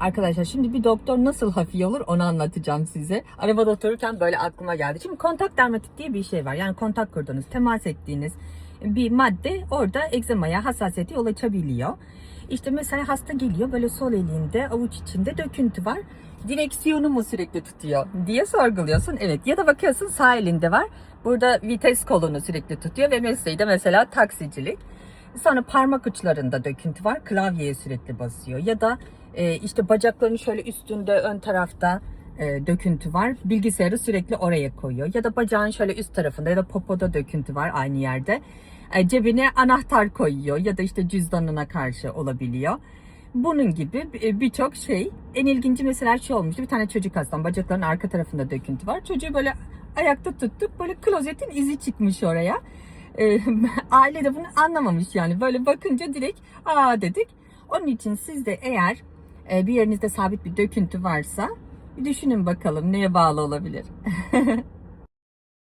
Arkadaşlar şimdi bir doktor nasıl hafif olur onu anlatacağım size. Arabada otururken böyle aklıma geldi. Şimdi kontak dermatit diye bir şey var. Yani kontak kurduğunuz, temas ettiğiniz bir madde orada egzamaya hassasiyete yol açabiliyor. İşte mesela hasta geliyor böyle sol elinde avuç içinde döküntü var. Direksiyonu mu sürekli tutuyor diye sorguluyorsun. Evet ya da bakıyorsun sağ elinde var. Burada vites kolunu sürekli tutuyor ve mesleği de mesela taksicilik. Sonra parmak uçlarında döküntü var. Klavyeye sürekli basıyor. Ya da e, işte bacaklarının şöyle üstünde ön tarafta e, döküntü var. Bilgisayarı sürekli oraya koyuyor. Ya da bacağın şöyle üst tarafında ya da popoda döküntü var aynı yerde. E, cebine anahtar koyuyor ya da işte cüzdanına karşı olabiliyor. Bunun gibi e, birçok şey. En ilginci mesela şey olmuştu. Bir tane çocuk hastam bacaklarının arka tarafında döküntü var. Çocuğu böyle ayakta tuttuk. Böyle klozetin izi çıkmış oraya. E, aile de bunu anlamamış yani. Böyle bakınca direkt aa dedik. Onun için siz de eğer e, bir yerinizde sabit bir döküntü varsa bir düşünün bakalım neye bağlı olabilir.